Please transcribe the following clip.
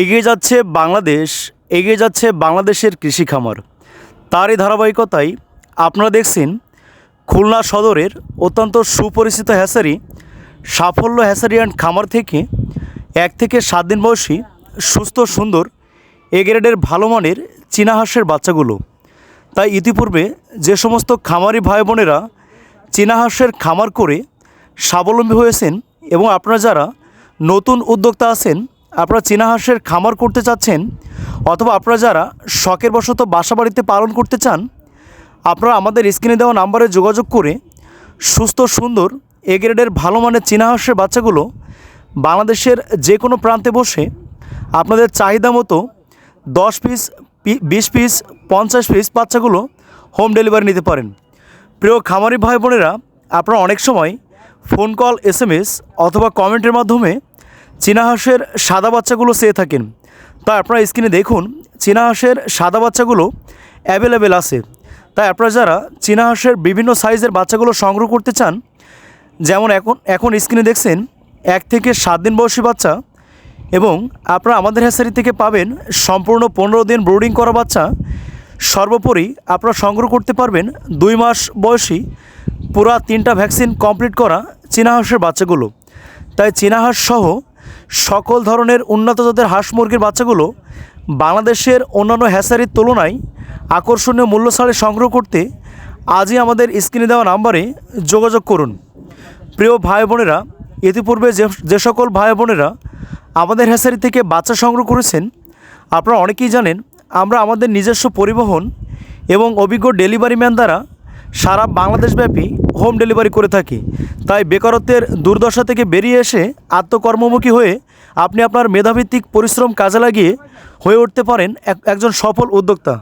এগিয়ে যাচ্ছে বাংলাদেশ, এগিয়ে যাচ্ছে বাংলাদেশের কৃষি খামার। তারই ধারাবাহিকতায় আপনারা দেখছেন খুলনা সদরের অত্যন্ত সুপরিচিত হ্যাসারি, সাফল্য হ্যাসারি অ্যান্ড খামার থেকে এক থেকে সাত দিন বয়সী সুস্থ, সুন্দর, এ গ্রেডের ভালো মানের চীনা হাঁসের বাচ্চাগুলো। তাই ইতিপূর্বে যে সমস্ত খামারি ভাই বোনেরা চীনা হাঁসের খামার করে স্বাবলম্বী হয়েছেন এবং আপনারা যারা নতুন উদ্যোক্তা আছেন আপনারা চীনা হাঁসের খামার করতে চাচ্ছেন অথবা আপনারা যারা শখের বশত বাসা বাড়িতে পালন করতে চান, আপনারা আমাদের স্ক্রিনে দেওয়া নাম্বারে যোগাযোগ করে সুস্থ, সুন্দর, এ গ্রেডের ভালো মানের চীনা হাঁসের বাচ্চাগুলো বাংলাদেশের যে কোনো প্রান্তে বসে আপনাদের চাহিদা মতো দশ পিস বিশ পিস, পঞ্চাশ পিস বাচ্চাগুলো হোম ডেলিভারি নিতে পারেন। প্রিয় খামারি ভাই বোনেরা, আপনারা অনেক সময় ফোন কল এস অথবা কমেন্টের মাধ্যমে চীনা হাঁসের সাদা বাচ্চাগুলো চেয়ে থাকেন। তাই আপনারা স্ক্রিনে দেখুন চীনা হাঁসের সাদা বাচ্চাগুলো অ্যাভেলেবেল আছে। তাই আপনারা যারা চীনা হাঁসের বিভিন্ন সাইজের বাচ্চাগুলো সংগ্রহ করতে চান, যেমন এখন এখন স্ক্রিনে দেখছেন, এক থেকে সাত দিন বয়সী বাচ্চা এবং আপনারা আমাদের হ্যাসারি থেকে পাবেন সম্পূর্ণ পনেরো দিন ব্রোডিং করা বাচ্চা। সর্বোপরি আপনারা সংগ্রহ করতে পারবেন দুই মাস বয়সী পুরা তিনটা ভ্যাকসিন কমপ্লিট করা চীনা হাঁসের বাচ্চাগুলো। তাই চীনা হাঁস সহ সকল ধরনের উন্নত জাতের হাঁস মুরগির বাচ্চাগুলো বাংলাদেশের অন্যান্য হ্যাসারির তুলনায় আকর্ষণীয় মূল্য ছাড়ে সংগ্রহ করতে আজই আমাদের স্ক্রিনে দেওয়া নাম্বারে যোগাযোগ করুন। প্রিয় ভাই বোনেরা, ইতিপূর্বে যে যে সকল ভাই বোনেরা আমাদের হ্যাসারি থেকে বাচ্চা সংগ্রহ করেছেন, আপনারা অনেকেই জানেন, আমরা আমাদের নিজস্ব পরিবহন এবং অভিজ্ঞ ডেলিভারি ম্যান দ্বারা সারা বাংলাদেশব্যাপী হোম ডেলিভারি করে থাকি। তাই বেকারত্বের দুর্দশা থেকে বেরিয়ে এসে আত্মকর্মমুখী হয়ে আপনি আপনার মেধাভিত্তিক পরিশ্রম কাজে লাগিয়ে হয়ে উঠতে পারেন এক একজন সফল উদ্যোক্তা।